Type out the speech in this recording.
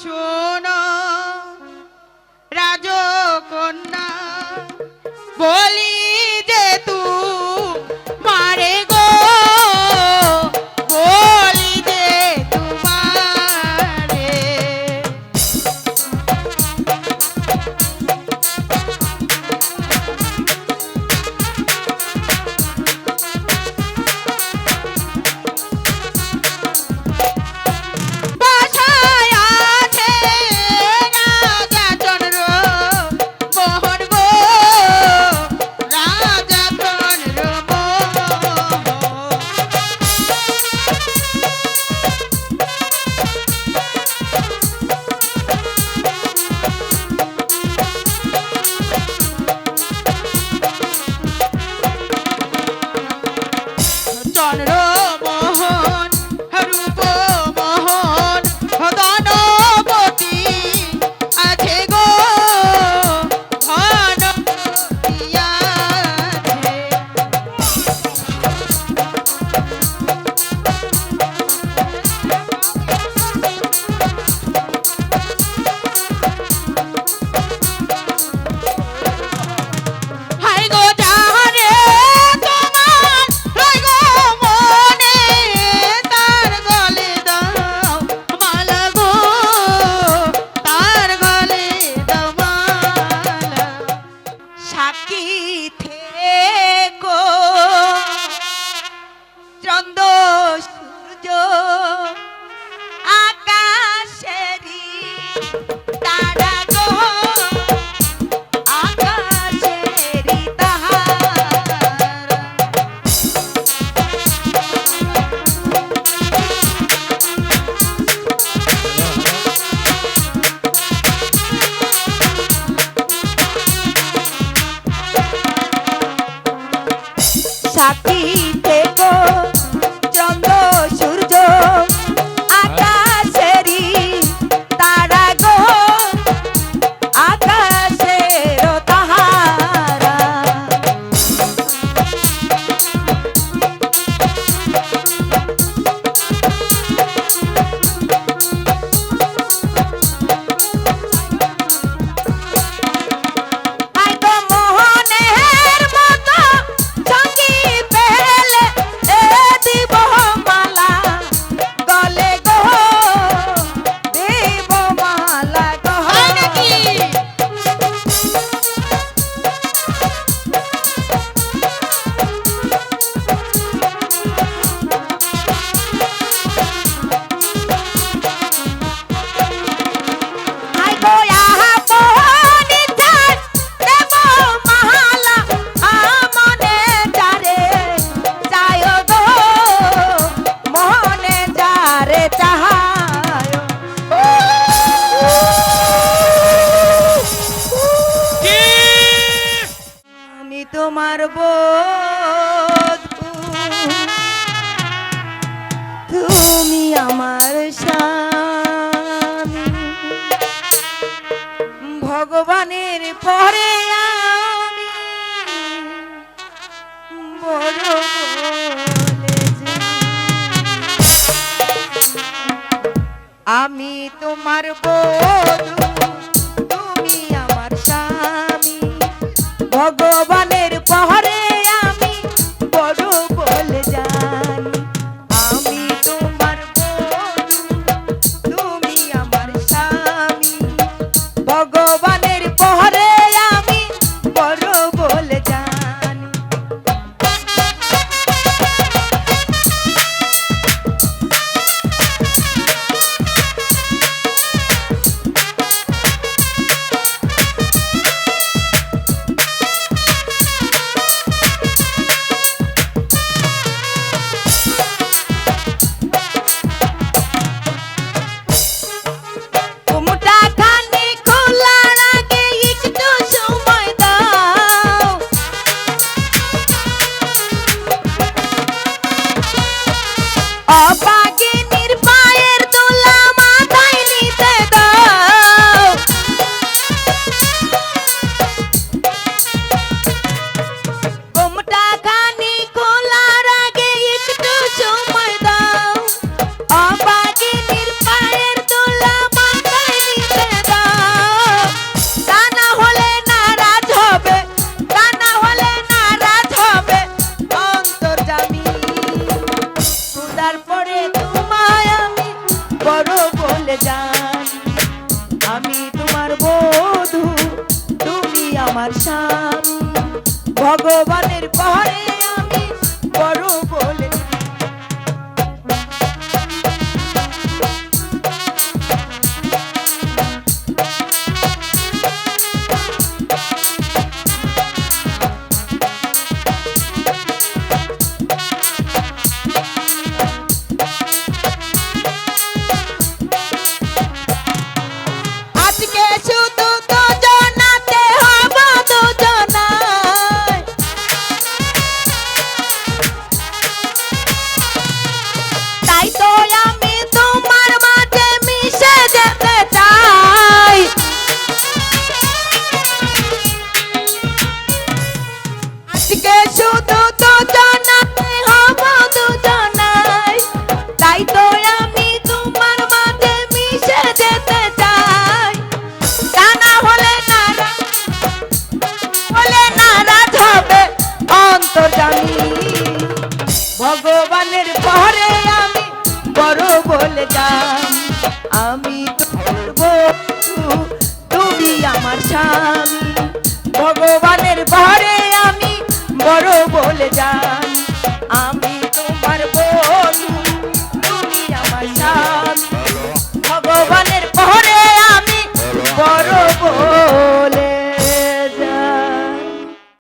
주옵소서. রাখি। আমার বধু তুমি আমার স্বামী। ভগবানের পরে আমি বড় আমি তোমার বোধ জান আমি তোমার বধু তুমি আমার স্বামী। ভগবানের পাহাড়ে যা